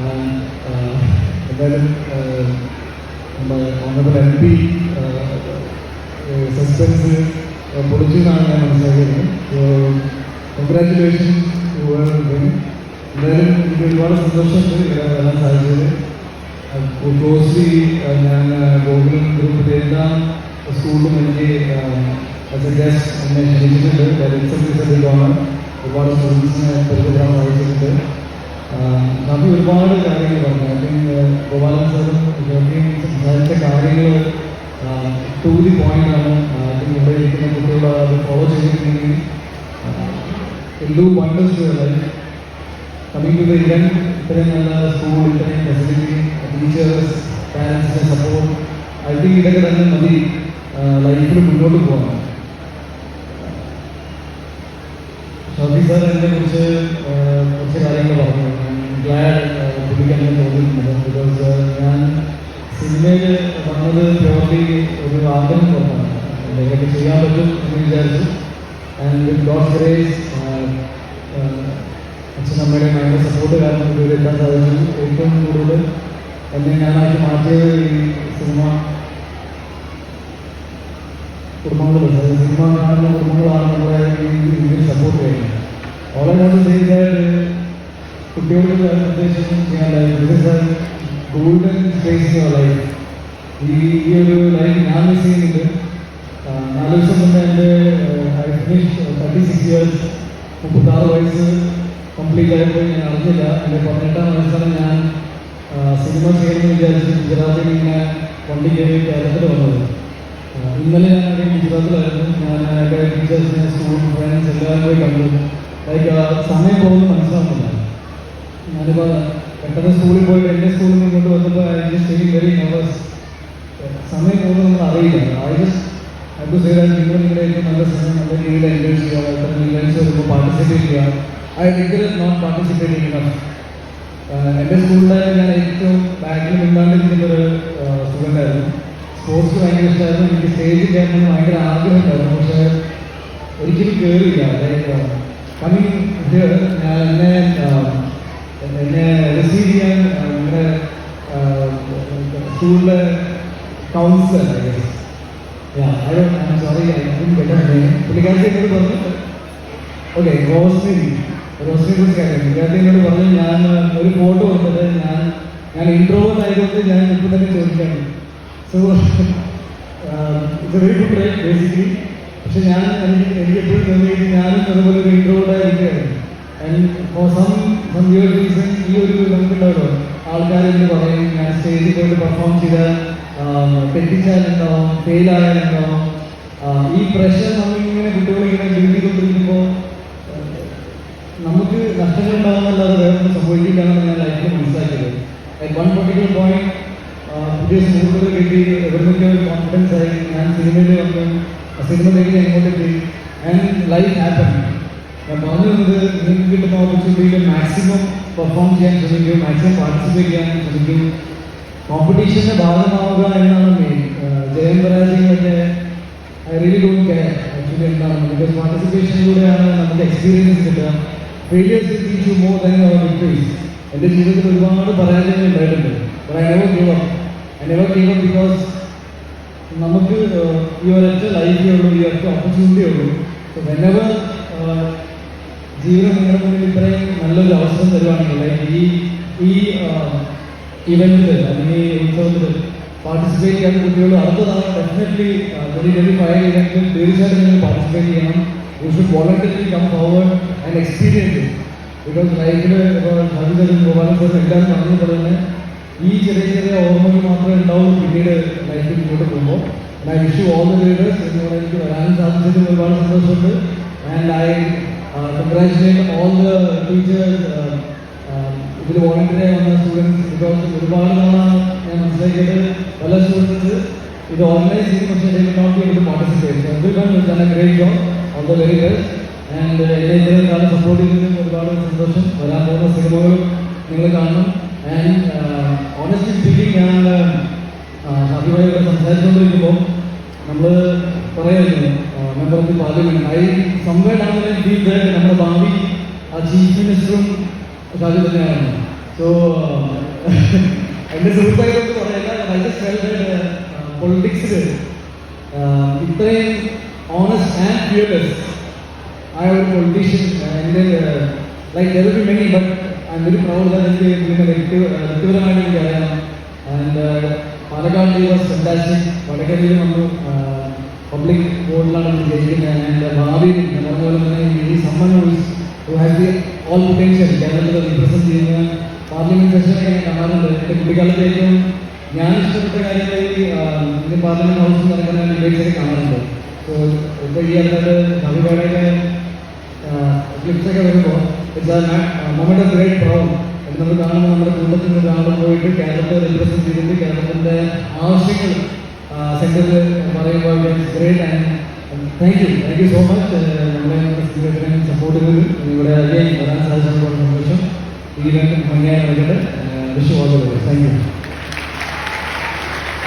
എന്തായാലും നമ്മുടെ honourable M P suspense പൊളിച്ചു എന്നാണ് ഞാൻ മനസ്സിലാക്കിയത് കൺഗ്രാറ്റുലേഷൻ എന്തായാലും എനിക്ക് ഒരുപാട് സന്തോഷമുണ്ട് ഇവിടെ വരാൻ സാധിച്ചത് ക്ലോസ്ലി ഞാൻ ഗോകുലം ഗ്രൂപ്പിലെ എല്ലാ സ്കൂളിലും എനിക്ക് ആസ് എ ഗസ്റ്റ് എന്നെ ക്ഷണിച്ചിട്ടുണ്ട് ഇതാണ് ഒരുപാട് സ്റ്റുഡൻസിനെ പരിചയപ്പെടാൻ സാധിച്ചിട്ടുണ്ട് നബി ഒരുപാട് കാര്യങ്ങൾ പറഞ്ഞു. ഐ തിങ്ക് ഗോപാലൻ സാറും ജോക്കിയും സംസാരിച്ച കാര്യങ്ങൾ ടു ദി പോയിന്റ് ആണ്. ഇവിടെ ഇരിക്കുന്ന കുട്ടികൾ അത് ഫോളോ ചെയ്തിട്ടുണ്ടെങ്കിൽ എന്തോ wonders coming to the event ഇത്രയും നല്ല സ്കൂൾ ഇത്രയും ഫെസിലിറ്റി ടീച്ചേഴ്സ് പാരൻസിന്റെ സപ്പോർട്ട് ഐ തിങ്ക് ഇതൊക്കെ തന്നെ മതി ലൈഫിൽ മുന്നോട്ട് പോകാൻ ഷോഫി സാർ എന്നെ കുറച്ച് വന്നത് പ്യോർലി ഒരു ആഗ്രഹം തോന്നാണ് എന്തെങ്കിലുമൊക്കെ ചെയ്യാൻ പറ്റും എന്ന് വിചാരിച്ചു. ആൻഡ് വിത്ത് ഗോഡ് ഗ്രേസ് അച്ഛനമ്മയുടെ ഭയങ്കര സപ്പോർട്ട് കാരണം ഇതുവരെ എത്താൻ സാധിച്ചു ഏറ്റവും കൂടുതൽ എന്നെ ഞാനായിട്ട് മാറ്റിയത് ഈ സിനിമ കുടുംബങ്ങൾ സിനിമ കാണുന്ന കുടുംബങ്ങളാണ് നമ്മളെ ഇതിൽ സപ്പോർട്ട് ചെയ്യുന്നത്. ഓളെ ചെയ്താൽ കുട്ടികൾക്ക് നിർദ്ദേശം ചെയ്യാൻ ലൈഫ് ഗോൾഡൻ സ്പേസ് ലൈഫ് ഈ ഈ ഒരു ലൈൻ ഞാൻ മിസ് ചെയ്യുന്നുണ്ട് നാല് ദിവസം മുന്നേ എന്റെ I finish thirty six years മുപ്പത്താറ് വയസ്സ് കംപ്ലീറ്റ് ആയപ്പോൾ ഞാൻ അറിഞ്ഞില്ല. എന്റെ പതിനെട്ടാം വയസ്സാണ് ഞാൻ സിനിമ ചെയ്യണമെന്ന് വിചാരിച്ച് ഗുജറാത്തിൽ ഇങ്ങനെ വണ്ടി കയറി കേരളത്തിൽ വന്നത്. ഇന്നലെ ഞാൻ ഗുജറാത്തിലായിരുന്നു. ഞാൻ എന്റെ ടീച്ചേഴ്സിനെ സ്കൂൾ ഫ്രണ്ട്സ് എല്ലാവരും പോയി കണ്ടു. ലൈക്ക് സമയം പോകുന്നത് മനസ്സിലാവുന്നില്ല. ഞാനിപ്പോൾ പെട്ടെന്ന് സ്കൂളിൽ പോയി എന്റെ സ്കൂളിൽ നിന്ന് ഇങ്ങോട്ട് വന്നപ്പോൾ I just feel very nervous സമയം പോകുന്നത് അറിയില്ല. ഐ ചെയ്താൽ നിങ്ങൾ നിങ്ങളുടെ നല്ല സമയം നല്ല രീതിയിൽ എൻഗേജ് ചെയ്യുക പെട്ടെന്ന് ഇവൻസ് വരുമ്പോൾ പാർട്ടിസിപ്പേറ്റ് ചെയ്യുക. I regret not participate enough എന്റെ സ്കൂളിലെ ഞാൻ ഏറ്റവും ബാക്കിൽ ഒരു സ്റ്റുഡന്റായിരുന്നു സ്പോർട്സ് ഭയങ്കര ഇഷ്ടമായിരുന്നു. എനിക്ക് സ്റ്റേജിൽ കയറണമെന്ന് ഭയങ്കര ആഗ്രഹമുണ്ടായിരുന്നു. പക്ഷേ ഒരിക്കലും കയറിയില്ല അതായത് കമ്മിങ് ഞാൻ എന്നെ കൗൺസിലർ സോറി പുള്ളിക്കാരത്തി എന്നോട് പറഞ്ഞു. ഓക്കെ റോസ്മിനി റോസ്മിനെ കുറിച്ച് കാര്യം പുള്ളിക്കാരത്തി എന്നോട് പറഞ്ഞു ഞാൻ ഒരു ഫോട്ടോ വന്നിട്ട് ഞാൻ ഞാൻ ഇൻട്രോവേർട്ട് ആയതുകൊണ്ട് ഞാൻ ഇപ്പം തന്നെ ചോദിക്കാണ് so it's very good right basically പക്ഷെ ഞാൻ എനിക്ക് എനിക്ക് എപ്പോഴും തോന്നിയത് ഞാനും അതുപോലെ ഒരു introvert ആയിരിക്കുകയായിരുന്നു. And for some some your reason ഈ ഒരു നമുക്കുണ്ടാവല്ലോ ആൾക്കാരെന്ന് പറയും ഞാൻ സ്റ്റേജിൽ പോയിട്ട് പെർഫോം ചെയ്താൽ തെറ്റിച്ചാലുണ്ടാവും ഫെയിലായാലുണ്ടാവും ഈ പ്രഷർ നമ്മളിങ്ങനെ കുട്ടികളിങ്ങനെ ജീവിക്കൊണ്ടിരിക്കുമ്പോൾ നമുക്ക് നഷ്ടങ്ങൾ ഉണ്ടാകുന്നല്ലാതെ വേറെ ഒന്നും സംഭവിക്കില്ലാന്ന് ഞാൻ ലൈഫിൽ മനസ്സിലാക്കിയത് വൺ പർട്ടിക്കുലർ പോയിന്റ് പുതിയ സുഹൃത്തുക്കൾ കിട്ടി എവിടുന്നൊക്കെ ഒരു കോൺഫിഡൻസ് ആയി. ഞാൻ സിനിമയിൽ വന്നു ആ സിനിമ തേടി എങ്ങോട്ട് എത്തി. ആൻഡ് ലൈഫ് ഹാപ്പൻ ഞാൻ പറഞ്ഞു വന്നത് നിങ്ങൾക്ക് കിട്ടുന്ന ഓപ്പർച്യൂണിറ്റിയിൽ മാക്സിമം പെർഫോം ചെയ്യാൻ ശ്രമിക്കും മാക്സിമം പാർട്ടിസിപ്പേറ്റ് ചെയ്യാൻ ശ്രമിക്കും. കോമ്പറ്റീഷന്റെ ഭാഗമാവുക എന്നാണ് മെയിൻ ജയം പരാജയമൊക്കെ I really don't care actually എന്താണ്? ബിക്കോസ് പാർട്ടിസിപ്പേഷനിലൂടെയാണ് നമുക്ക് എക്സ്പീരിയൻസ് കിട്ടുക. Failures teach more than our victories എന്റെ ജീവിതത്തിൽ ഒരുപാട് പരാജയങ്ങൾ ഉണ്ടായിട്ടുണ്ട്. I never give up I never give up because നമുക്ക് ഈ ഒരൊറ്റ ലൈഫേ ഉള്ളൂ ഈ ഒറ്റ ഓപ്പർച്യൂണിറ്റി ഉള്ളൂ. സോ വെനവർ ജീവിതം നിങ്ങളുടെ മുന്നിൽ ഇത്രയും നല്ലൊരു അവസരം തരുവാണെങ്കിൽ ഈ ഈ ഇവന്റിൽ അല്ലെങ്കിൽ ഉത്സവത്തിൽ പാർട്ടിസിപ്പേറ്റ് ചെയ്യാൻ കുട്ടികൾ അടുത്തതാണ് ഡെഫിനറ്റ്ലി വെരി വെരി ഫയർ ഇവന്റിൽ തീർച്ചയായിട്ടും നിങ്ങൾ പാർട്ടിസിപ്പേറ്റ് ചെയ്യണം. You should voluntarily come forward and experience because ലൈഫിൽ ഇപ്പോൾ ഹരിതരും ഗോപാലൻ സാറും എല്ലാവരും പറഞ്ഞ പോലെ തന്നെ ഈ ചെറിയ ചെറിയ ഓർമ്മകൾ മാത്രമേ ഉണ്ടാവും പിന്നീട് ലൈഫിൽ മുന്നോട്ട് പോകുമ്പോൾ I wish you all the leaders എന്നിവിടെ എനിക്ക് വരാൻ സാധിച്ചതിൽ ഒരുപാട് സന്തോഷമുണ്ട് and I congratulate all the teachers ഇതിൽ വോളണ്ടറി വന്ന സ്റ്റുഡൻസ് ഒരുപാട് തവണ ഞാൻ മനസ്സിലാക്കിയത്. പല സ്റ്റുഡൻസ് ഇത് ഓർഗനൈസ് ചെയ്യും പക്ഷേ ഇതിൽ will not be able on the very best. And എന്നെ ഇത്രയും കാലം സപ്പോർട്ട് ചെയ്തതിന് ഒരുപാട് സന്തോഷം. വരാൻ പോകുന്ന സിനിമകളും നിങ്ങൾ കാണണം. ആൻഡ് ഓണസ്റ്റ്ലി സ്പീക്കിംഗ് ഞാൻ അഭിപ്രായമൊക്കെ സംസാരിച്ചുകൊണ്ടിരിക്കുമ്പോൾ നമ്മൾ പറയുമായിരുന്നു member of the parliament I somewhat ആണെന്ന് ഫീൽ നമ്മുടെ ഭാവി ആ ചീഫ് മിനിസ്റ്ററും ഷാജി തന്നെയാണ് സോ എന്റെ സുഹൃത്തുക്കളൊക്കെ പറയില്ല പൊളിറ്റിക്സിൽ ഇത്രയും ഓണസ്റ്റ് ആൻഡ് ഫിയർലെസ് ആയ ഒരു പൊളിറ്റീഷ്യൻ എന്റെ like there be many but I am very proud എനിക്ക് വ്യക്തി വ്യക്തിപരമായിട്ട് എനിക്ക് അറിയാം. ആൻഡ് പാലക്കാട് വാസ് ഫെന്റാസ്റ്റിക് വടകരയിൽ വന്നു. പബ്ലിക് ബോർഡിലാണ് ജയിക്കുന്നത്. ആൻഡ് ഭാവിയിൽ അതുപോലെ തന്നെ ഈ someone who has the all potential കേരളത്തിൽ റീപ്രസെന്റ് ചെയ്യുന്ന പാർലമെന്റ് സെഷനൊക്കെ ഞാൻ കാണാറുണ്ട്. എന്റെ കുട്ടിക്കാലത്ത് ഏറ്റവും ഞാൻ ഇഷ്ടപ്പെട്ട ഈ ഇന്ത്യൻ പാർലമെന്റ് ഹൗസിൽ നടക്കുന്ന ഡിബേറ്റ്സൊക്കെ കാണാറുണ്ട്. സോ ഇപ്പോൾ ഈ അടുത്തത് നവികയുടെ ക്ലിപ്സൊക്കെ വരുമ്പോൾ മൊമെന്റ് ഓഫ് ഗ്രേറ്റ് പ്രോബ്ലം നമ്മൾ കാണുമ്പോൾ നമ്മുടെ കുടുംബത്തിൽ നിന്ന് ഒരാൾ പോയിട്ട് കേരളത്തെ റീപ്രസെന്റ് ചെയ്തിട്ട് കേരളത്തിന്റെ ആവശ്യങ്ങൾ സെന്ററിൽ പറയുമ്പോൾ great and thank you thank you so much നമ്മളെ സപ്പോർട്ട് ചെയ്ത് ഇവിടെ again വരാൻ സാധിച്ചപ്പോൾ സന്തോഷം. ഈ രണ്ട് ഭംഗിയായി നടക്കട്ടെ വിഷു ഓൾ താങ്ക് യു